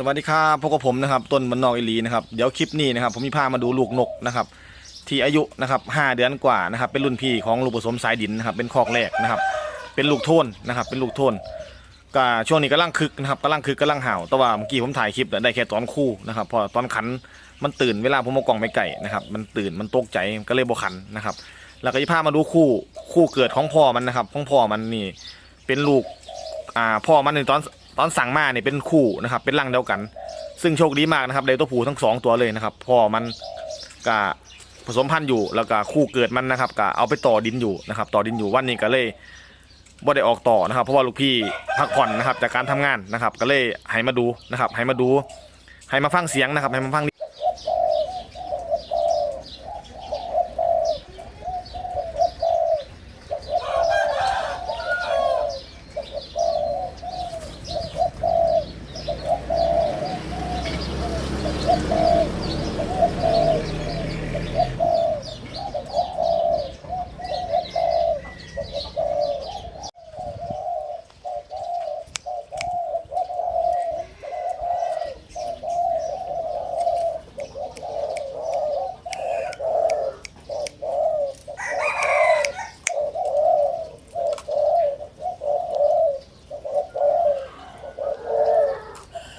สวัสดีครับพวกบผมนะครับต้นมันนอกอิลีนะครับเดี๋ยวคลิปนี้นะครับผมมีพามาดูลูกนกนะครับที่อายุนะครับห้าเดือนกว่านะครับเป็นรุ่นพี่ของลูกผสมสายดินนะครับเป็นคอกแรกนะครับเป็นลูกโทนนะครับเป็นลูกโทนก็ช่วงนี้กำลังคึกนะครับกำลังคึกกำลังเห่าแต่ว่าเมื่อกี้ผมถ่ายคลิปแต่ได้แค่ตอนคู่นะครับพอตอนขันมันตื่นเวลาผมเอากล่องไปไก่นะครับมันตื่นมันตกใจก็เลยบขันนะครับแล้วก็จะพามาดูคู่คู่เกิดของพ่อมันนะครับของพ่อมันนี่เป็นลูกอ่าพ่อมันในตอน ตอนสั่งมาเนี่ยเป็นคู่นะครับ เป็นรังเดียวกัน ซึ่งโชคดีมากนะครับได้ตัวผู้ทั้งสองตัวเลยนะครับพ่อมันกะผสมพันธุ์อยู่แล้วก็คู่เกิดมันนะครับกะเอาไปต่อดินอยู่นะครับ ต่อดินอยู่วันนี้ก็เลยบ่ได้ออกต่อนะครับ เพราะว่าลูกพี่พักผ่อนนะครับจากการทำงานนะครับ ก็เลยให้มาดูนะครับให้มาดูให้มาฟังเสียงนะครับให้มาฟัง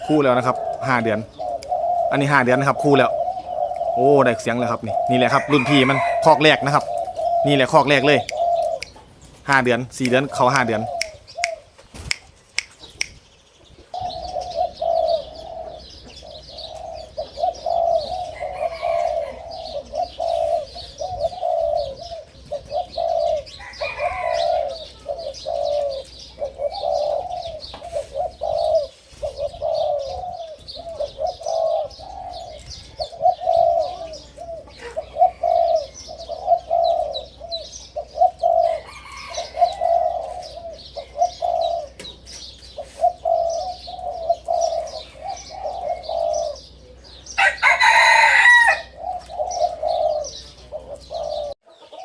คู่แล้วนะครับห้าเดือน อันนี้ห้าเดือนนะครับคู่แล้ว โอ้ได้เสียงแล้วครับนี่นี่แหละครับ รุ่นพี่มันคอกแรกนะครับ นี่แหละคอกแรกเลยห้าเดือนสี่เดือนเขาห้าเดือน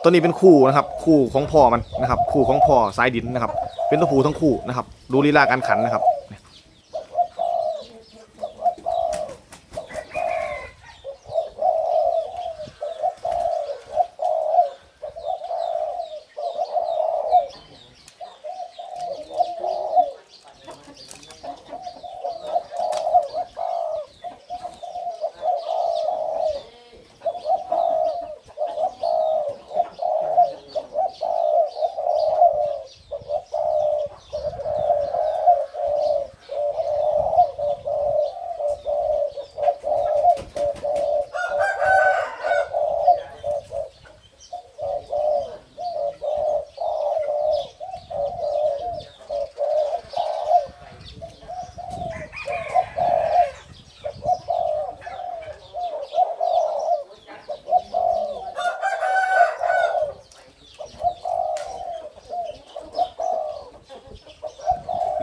ตัวนี้เป็นคู่นะครับ คู่ของพ่อมันนะครับ คู่ของพ่อสายดินนะครับ เป็นตัวผู้ทั้งคู่นะครับ ดูลีลาการขันนะครับ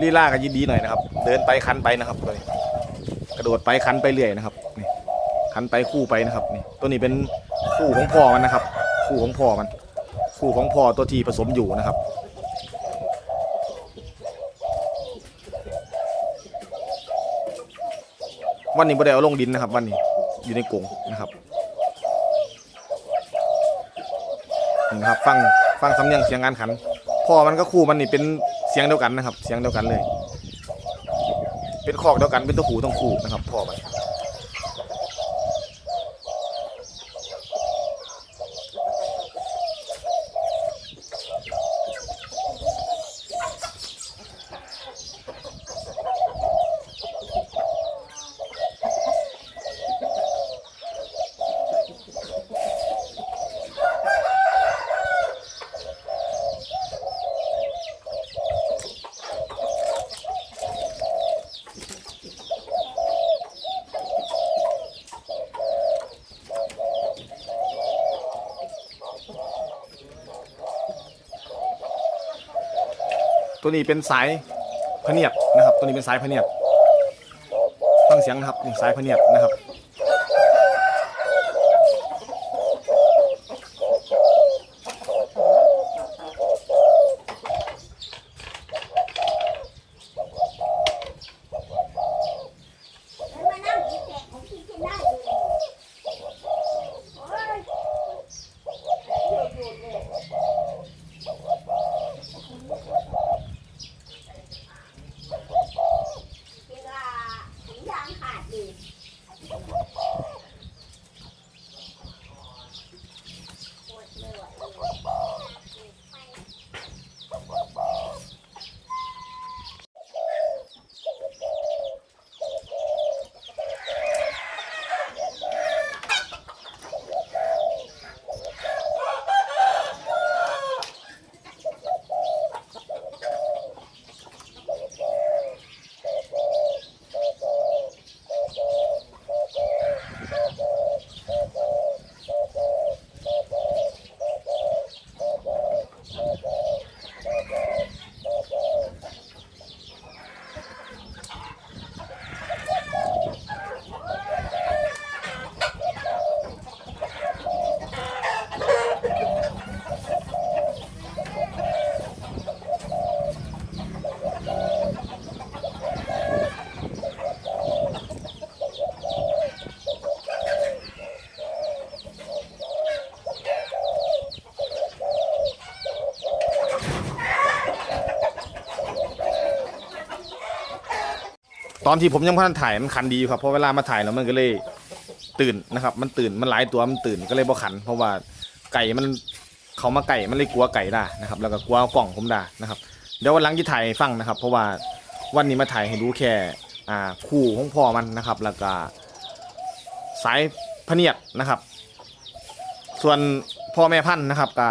ลีลาก็ยินดีหน่อยนะครับ เดินไปคันไปนะครับตัวนี้กระโดดไปคันไปเรื่อยนะครับนี่คันไปคู่ไปนะครับนี่ตัวนี้เป็นคู่ของพ่อมันนะครับ คู่ของพ่อมัน คู่ของพ่อตัวที่ผสมอยู่นะครับวันนี้บ่ได้เอาลงดินนะครับ วันนี้อยู่ในกรงนะครับนี่นะครับ ฟังฟังสำเนียงเสียงงานขันพ่อมันก็คู่มันนี่เป็น เสียงเดียวกันนะครับ เสียงเดียวกันเลย เป็นคอกเดียวกันเป็นตัวหูต้องคู่นะครับพ่อไป ตัวนี้เป็นสายพเนียบนะครับ ตัวนี้เป็นสายพเนียบฟังเสียงนะครับนี่สายพเนียบนะครับ ตอนที่ผมยังพันถ่ายมันคันดีอยู่ครับเพราะเวลามาถ่ายแล้วมันก็เลยตื่นนะครับ มันตื่นมันหลายตัวมันตื่นก็เลยบ่ขัน เพราะว่าไก่มันเขามาไก่มันเลยกลัวไก่ได้นะครับ แล้วก็กลัวกล่องผมได้นะครับเดี๋ยววันหลังจะถ่ายให้ฟังนะครับ เพราะว่าวันนี้มาถ่ายให้ดูแค่อ่าคู่ของพ่อมันนะครับ แล้วก็สายพเนียดนะครับ ส่วนพ่อแม่พันธุ์นะครับก็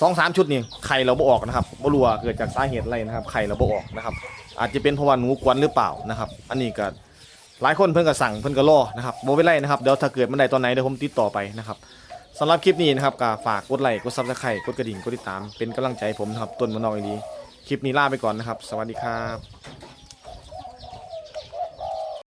สองสามชุดนี่ไข่เราบ่ออกนะครับบ่รู้ว่าเกิดจากสาเหตุอะไรนะครับไข่เราบ่ออกนะครับ อาจจะเป็นเพราะว่าหนูกวนหรือเปล่านะครับ อันนี้ก็หลายคนเพิ่นก็สั่งเพิ่นก็รอนะครับบ่เป็นไรนะครับเดี๋ยวถ้าเกิดมันใดตอนไหนเดี๋ยวผมติดต่อไปนะครับสำหรับคลิปนี้นะครับก็ฝากกดไลค์กดซับสไครต์กดกระดิ่งกดติดตามเป็นกำลังใจให้ผมนะครับต้นมะนาวอีดีคลิปนี้ลาไปก่อนนะครับ สวัสดีครับ